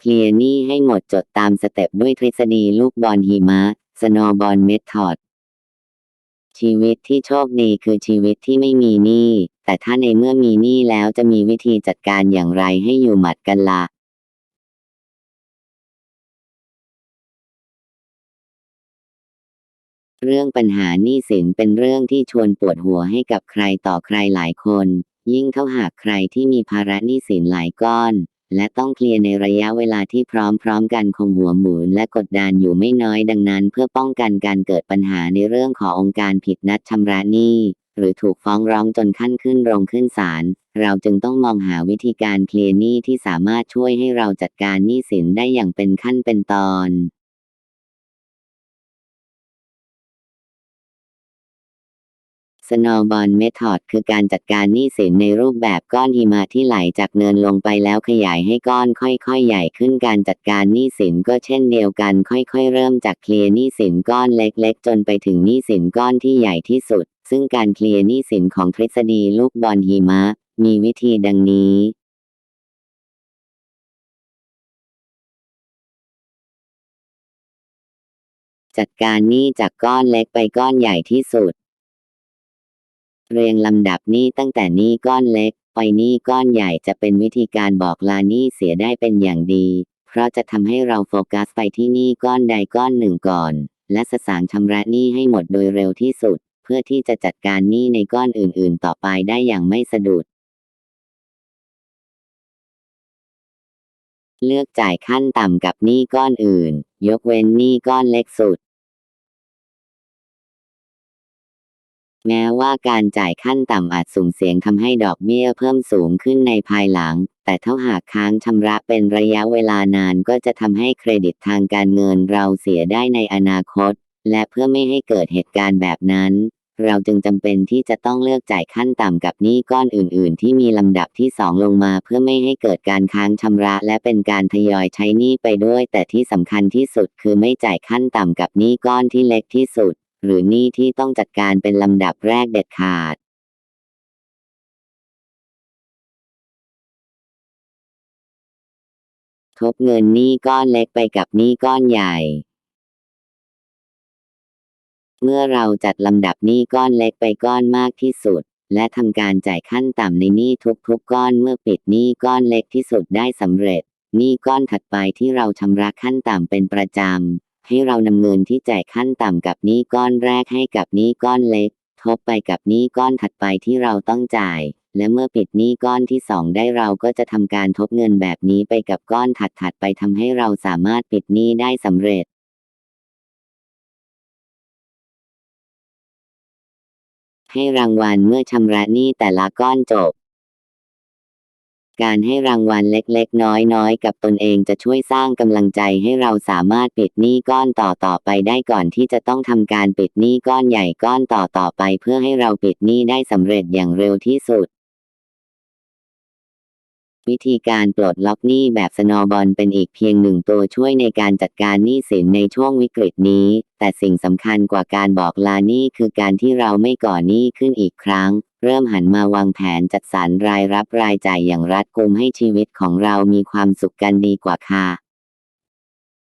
เคลียร์หนี้ให้หมดจดตามสเต็ปด้วยทฤษฎีลูกบอลหิมะ Snowball Method ชีวิตที่โชคดีคือชีวิตที่ไม่มีหนี้ แต่ถ้าในเมื่อมีหนี้แล้วจะมีวิธีจัดการอย่างไรให้อยู่หมัดกันละ่ะเรื่องปัญหาหนี้สินเป็นเรื่องที่ชวนปวดหัวให้กับใครต่อใครหลายคน ยิ่งเท่าหากใครที่มีภาระหนี้สินหลายก้อน และต้องเคลียร์ในระยะเวลาที่พร้อมๆกันคงหัวหมุนและกดดันอยู่ไม่น้อยดังนั้น เพื่อป้องกันการเกิดปัญหาในเรื่องขององค์การผิดนัดชำระหนี้หรือถูกฟ้องร้องจนขั้นขึ้นโรงขึ้นศาล เราจึงต้องมองหาวิธีการเคลียร์หนี้ที่สามารถช่วยให้เราจัดการหนี้สินได้อย่างเป็นขั้นเป็นตอน Snowball Method คือการจัดการหนี้สินในรูปแบบก้อนหิมะที่ไหลจากเนินลงไปแล้วขยายให้ก้อนค่อยๆ ใหญ่ขึ้นการจัดการหนี้สินก็เช่นเดียวกัน ค่อยๆ เริ่มจากเคลียร์หนี้สินก้อนเล็กๆ จนไปถึงหนี้สินก้อนที่ใหญ่ที่สุด ซึ่งการเคลียร์หนี้สินของทฤษฎีลูกบอลหิมะ มีวิธีดังนี้จัดการหนี้จากก้อนเล็กไปก้อนใหญ่ที่สุด เรียงลำดับนี้ตั้งแต่นี้ก้อนเล็ก ไปนี้ก้อนใหญ่จะเป็นวิธีการบอกลานี้เสียได้เป็นอย่างดี เพราะจะทำให้เราโฟกัสไปที่นี้ก้อนใดก้อนหนึ่งก่อน และสสางชำระนี้ให้หมดโดยเร็วที่สุด เพื่อที่จะจัดการนี้ในก้อนอื่น ๆ ต่อไปได้อย่างไม่สะดุด เลือกจ่ายขั้นต่ำกับหนี้ก้อนอื่น ยกเว้นหนี้ก้อนเล็กสุด แม้ว่าการจ่ายขั้นต่ำอาจสุ่มเสียงทำให้ดอกเบี้ยเพิ่มสูงขึ้นในภายหลัง แต่ถ้าหากค้างชำระเป็นระยะเวลานานก็จะทำให้เครดิตทางการเงินเราเสียได้ในอนาคต และเพื่อไม่ให้เกิดเหตุการณ์แบบนั้น เราจึงจำเป็นที่จะต้องเลือกจ่ายขั้นต่ำกับหนี้ก้อนอื่น ๆ ที่มีลำดับที่สองลงมาเพื่อไม่ให้เกิดการค้างชำระและเป็นการทยอยใช้หนี้ไปด้วย แต่ที่สำคัญที่สุดคือไม่จ่ายขั้นต่ำกับหนี้ก้อนที่เล็กที่สุด หรือหนี้ที่ต้องจัดการเป็นลำดับแรกเด็ดขาดทบเงินหนี้ก้อนเล็กไปกับหนี้ก้อนใหญ่ เมื่อเราจัดลำดับหนี้ก้อนเล็กไปก้อนมากที่สุด และทำการจ่ายขั้นต่ำในหนี้ทุกๆก้อนเมื่อปิดหนี้ก้อนเล็กที่สุดได้สำเร็จหนี้ก้อนถัดไปที่เราชำระขั้นต่ำเป็นประจำ ให้เรานำเงินที่จ่ายขั้นต่ำกับหนี้ก้อนแรกให้กับหนี้ก้อนเล็ก ทบไปกับหนี้ก้อนถัดไปที่เราต้องจ่าย และเมื่อปิดหนี้ก้อนที่สองได้เราก็จะทำการทบเงินแบบนี้ไปกับก้อนถัดๆไปทำให้เราสามารถปิดหนี้ได้สำเร็จให้รางวัลเมื่อชำระหนี้แต่ละก้อนจบ การให้รางวัลเล็กๆ น้อยๆ กับตนเองจะช่วยสร้างกำลังใจให้เราสามารถปิดหนี้ก้อนต่อๆไปได้ก่อนที่จะต้องทำการปิดหนี้ก้อนใหญ่ก้อนต่อๆไป เพื่อให้เราปิดหนี้ได้สำเร็จอย่างเร็วที่สุด วิธีการปลดล็อกหนี้แบบสนว์บอลเป็นอีกเพียงหนึ่งตัวช่วยในการจัดการหนี้สินในช่วงวิกฤตนี้ แต่สิ่งสำคัญกว่าการบอกลาหนี้คือการที่เราไม่ก่อหนี้ขึ้นอีกครั้ง เริ่มหันมาวางแผนจัดสรรรายรับรายจ่ายอย่างรัดกุมให้ชีวิตของเรามีความสุขกันดีกว่าค่ะ